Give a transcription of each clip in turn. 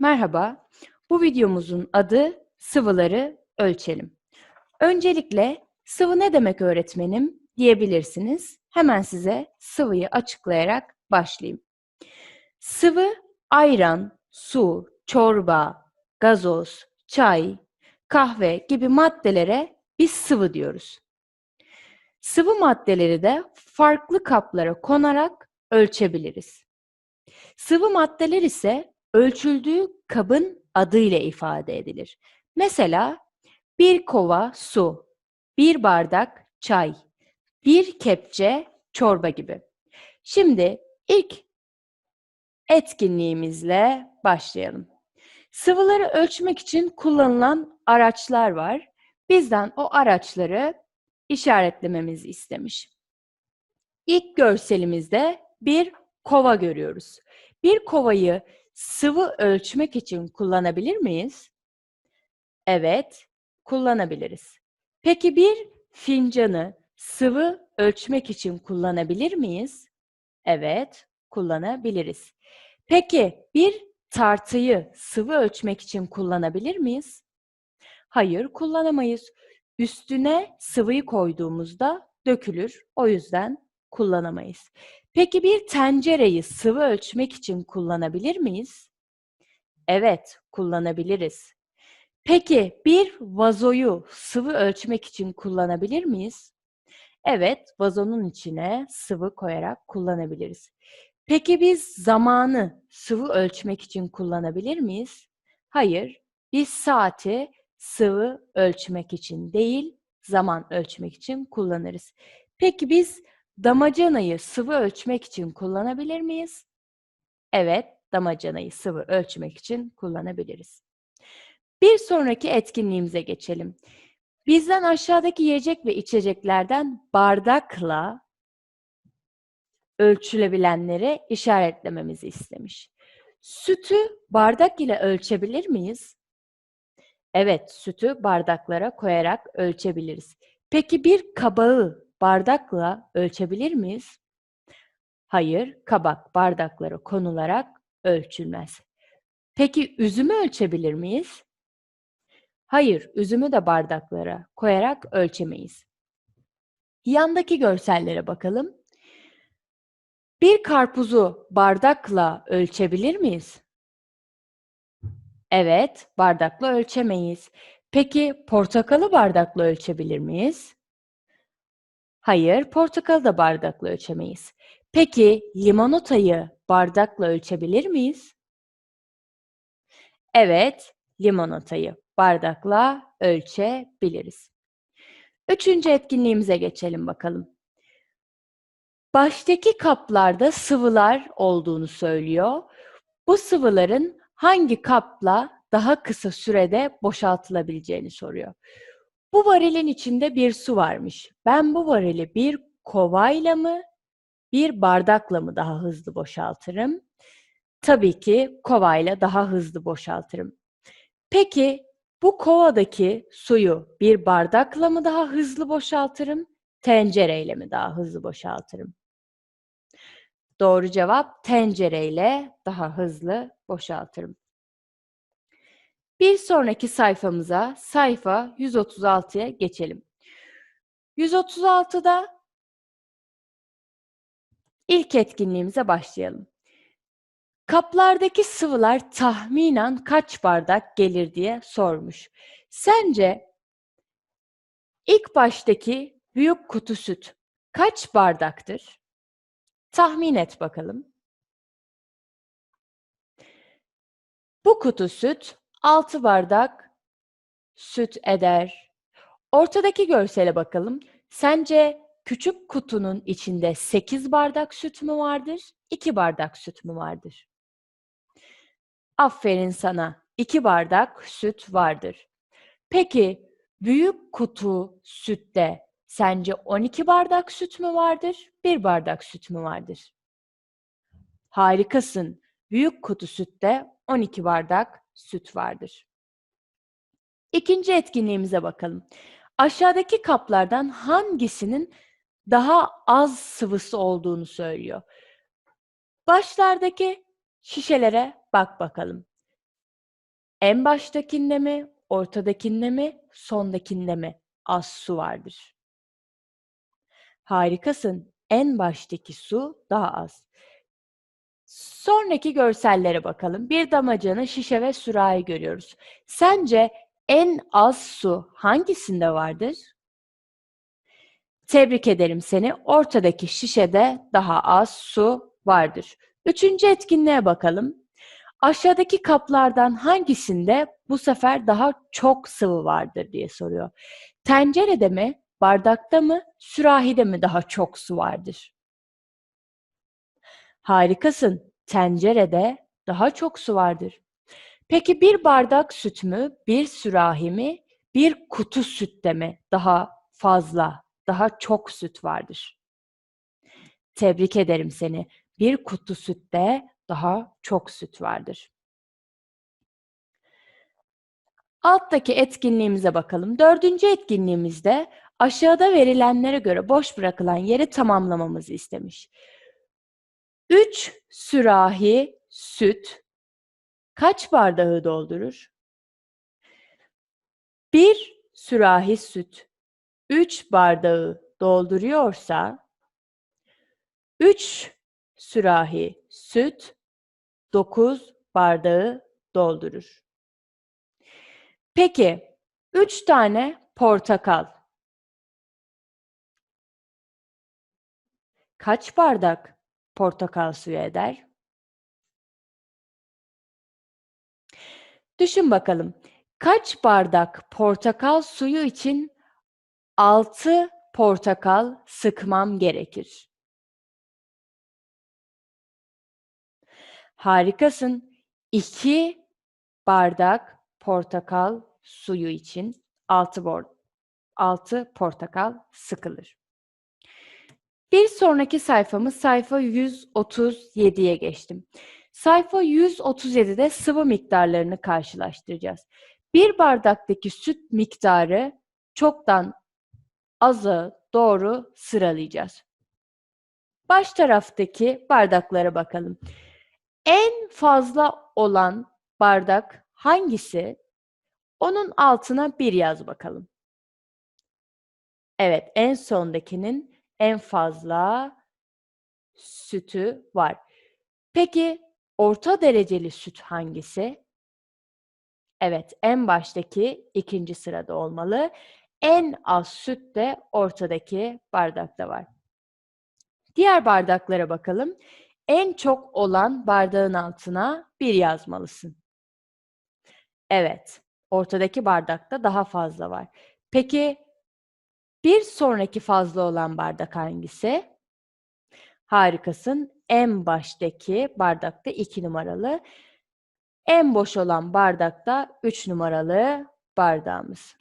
Merhaba, bu videomuzun adı sıvıları ölçelim. Öncelikle sıvı ne demek öğretmenim diyebilirsiniz. Hemen size sıvıyı açıklayarak başlayayım. Sıvı ayran, su, çorba, gazoz, çay, kahve gibi maddelere biz sıvı diyoruz. Sıvı maddeleri de farklı kaplara konarak ölçebiliriz. Sıvı maddeler ise ölçüldüğü kabın adıyla ifade edilir. Mesela bir kova su, bir bardak çay, bir kepçe çorba gibi. Şimdi ilk etkinliğimizle başlayalım. Sıvıları ölçmek için kullanılan araçlar var. Bizden o araçları işaretlememizi istemiş. İlk görselimizde bir kova görüyoruz. Bir kovayı sıvı ölçmek için kullanabilir miyiz? Evet, kullanabiliriz. Peki bir fincanı sıvı ölçmek için kullanabilir miyiz? Evet, kullanabiliriz. Peki bir tartıyı sıvı ölçmek için kullanabilir miyiz? Hayır, kullanamayız. Üstüne sıvıyı koyduğumuzda dökülür. O yüzden kullanamayız. Peki bir tencereyi sıvı ölçmek için kullanabilir miyiz? Evet, kullanabiliriz. Peki bir vazoyu sıvı ölçmek için kullanabilir miyiz? Evet, vazonun içine sıvı koyarak kullanabiliriz. Peki biz zamanı sıvı ölçmek için kullanabilir miyiz? Hayır, biz saati sıvı ölçmek için değil, zaman ölçmek için kullanırız. Peki biz Damacanayı sıvı ölçmek için kullanabilir miyiz? Evet, damacanayı sıvı ölçmek için kullanabiliriz. Bir sonraki etkinliğimize geçelim. Bizden aşağıdaki yiyecek ve içeceklerden bardakla ölçülebilenleri işaretlememizi istemiş. Sütü bardak ile ölçebilir miyiz? Evet, sütü bardaklara koyarak ölçebiliriz. Peki bir kabağı bardakla ölçebilir miyiz? Hayır, kabak bardaklara konularak ölçülmez. Peki üzümü ölçebilir miyiz? Hayır, üzümü de bardaklara koyarak ölçemeyiz. Yandaki görsellere bakalım. Bir karpuzu bardakla ölçebilir miyiz? Evet, bardakla ölçemeyiz. Peki portakalı bardakla ölçebilir miyiz? Hayır, portakalı da bardakla ölçemeyiz. Peki limonatayı bardakla ölçebilir miyiz? Evet, limonatayı bardakla ölçebiliriz. Üçüncü etkinliğimize geçelim bakalım. Baştaki kaplarda sıvılar olduğunu söylüyor. Bu sıvıların hangi kapla daha kısa sürede boşaltılabileceğini soruyor. Bu varilin içinde bir su varmış. Ben bu varili bir kovayla mı, bir bardakla mı daha hızlı boşaltırım? Tabii ki kovayla daha hızlı boşaltırım. Peki bu kovadaki suyu bir bardakla mı daha hızlı boşaltırım, tencereyle mi daha hızlı boşaltırım? Doğru cevap tencereyle daha hızlı boşaltırım. Bir sonraki sayfamıza sayfa 136'ya geçelim. 136'da ilk etkinliğimize başlayalım. Kaplardaki sıvılar tahminen kaç bardak gelir diye sormuş. Sence ilk baştaki büyük kutu süt kaç bardaktır? Tahmin et bakalım. Bu kutu süt 6 bardak süt eder. Ortadaki görsele bakalım. Sence küçük kutunun içinde 8 bardak süt mü vardır, 2 bardak süt mü vardır? Aferin sana. 2 bardak süt vardır. Peki büyük kutu sütte sence 12 bardak süt mü vardır, 1 bardak süt mü vardır? Harikasın. Büyük kutu sütte 12 bardak süt vardır. İkinci etkinliğimize bakalım. Aşağıdaki kaplardan hangisinin daha az sıvısı olduğunu söylüyor. Başlardaki şişelere bak bakalım. En baştakinde mi, ortadakinde mi, sondakinde mi az su vardır? Harikasın. En baştaki su daha az. Sonraki görsellere bakalım. Bir damacana, şişe ve sürahi görüyoruz. Sence en az su hangisinde vardır? Tebrik ederim seni. Ortadaki şişede daha az su vardır. Üçüncü etkinliğe bakalım. Aşağıdaki kaplardan hangisinde bu sefer daha çok sıvı vardır diye soruyor. Tencerede mi, bardakta mı, sürahide mi daha çok su vardır? Harikasın. Tencerede daha çok su vardır. Peki bir bardak süt mü, bir sürahi mi, bir kutu sütte mi daha fazla, daha çok süt vardır? Tebrik ederim seni. Bir kutu sütte daha çok süt vardır. Alttaki etkinliğimize bakalım. Dördüncü etkinliğimizde aşağıda verilenlere göre boş bırakılan yeri tamamlamamızı istemiş. 3 sürahi süt kaç bardağı doldurur? 1 sürahi süt 3 bardağı dolduruyorsa 3 sürahi süt 9 bardağı doldurur. Peki 3 tane portakal kaç bardak portakal suyu eder? Düşün bakalım. Kaç bardak portakal suyu için 6 portakal sıkmam gerekir? Harikasın. 2 bardak portakal suyu için 6 bor 6 portakal sıkılır. Bir sonraki sayfamız sayfa 137'ye geçtim. Sayfa 137'de sıvı miktarlarını karşılaştıracağız. Bir bardaktaki süt miktarı çoktan azı doğru sıralayacağız. Baş taraftaki bardaklara bakalım. En fazla olan bardak hangisi? Onun altına bir yaz bakalım. Evet, en sondakinin en fazla sütü var. Peki orta dereceli süt hangisi? Evet, en baştaki ikinci sırada olmalı. En az süt de ortadaki bardakta var. Diğer bardaklara bakalım. En çok olan bardağın altına bir yazmalısın. Evet, ortadaki bardakta daha fazla var. Peki bir sonraki fazla olan bardak hangisi? Harikasın. En baştaki bardakta 2 numaralı. En boş olan bardakta 3 numaralı bardağımız.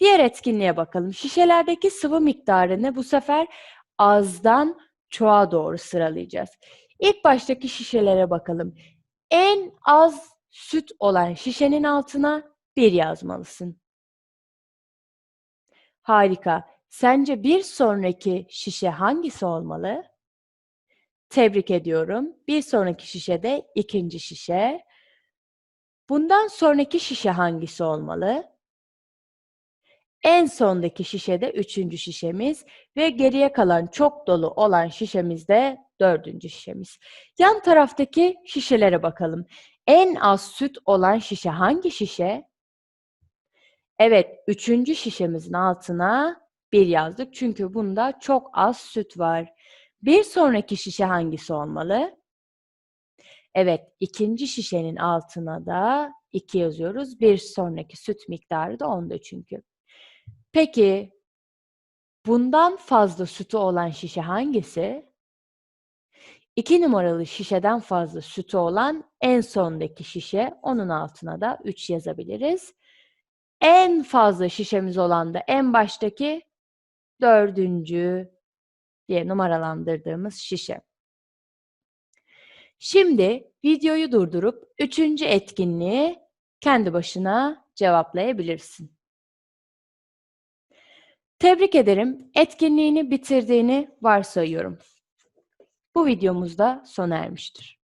Diğer etkinliğe bakalım. Şişelerdeki sıvı miktarını bu sefer azdan çoğa doğru sıralayacağız. İlk baştaki şişelere bakalım. En az süt olan şişenin altına bir yazmalısın. Harika. Sence bir sonraki şişe hangisi olmalı? Tebrik ediyorum. Bir sonraki şişe de ikinci şişe. Bundan sonraki şişe hangisi olmalı? En sondaki şişe de üçüncü şişemiz ve geriye kalan çok dolu olan şişemiz de dördüncü şişemiz. Yan taraftaki şişelere bakalım. En az süt olan şişe hangi şişe? Evet, üçüncü şişemizin altına bir yazdık. Çünkü bunda çok az süt var. Bir sonraki şişe hangisi olmalı? Evet, ikinci şişenin altına da 2 yazıyoruz. Bir sonraki süt miktarı da onda çünkü. Peki, bundan fazla sütü olan şişe hangisi? 2 numaralı şişeden fazla sütü olan en sondaki şişe. Onun altına da 3 yazabiliriz. En fazla şişemiz olan da en baştaki dördüncü diye numaralandırdığımız şişe. Şimdi videoyu durdurup üçüncü etkinliği kendi başına cevaplayabilirsin. Tebrik ederim. Etkinliğini bitirdiğini varsayıyorum. Bu videomuz da sona ermiştir.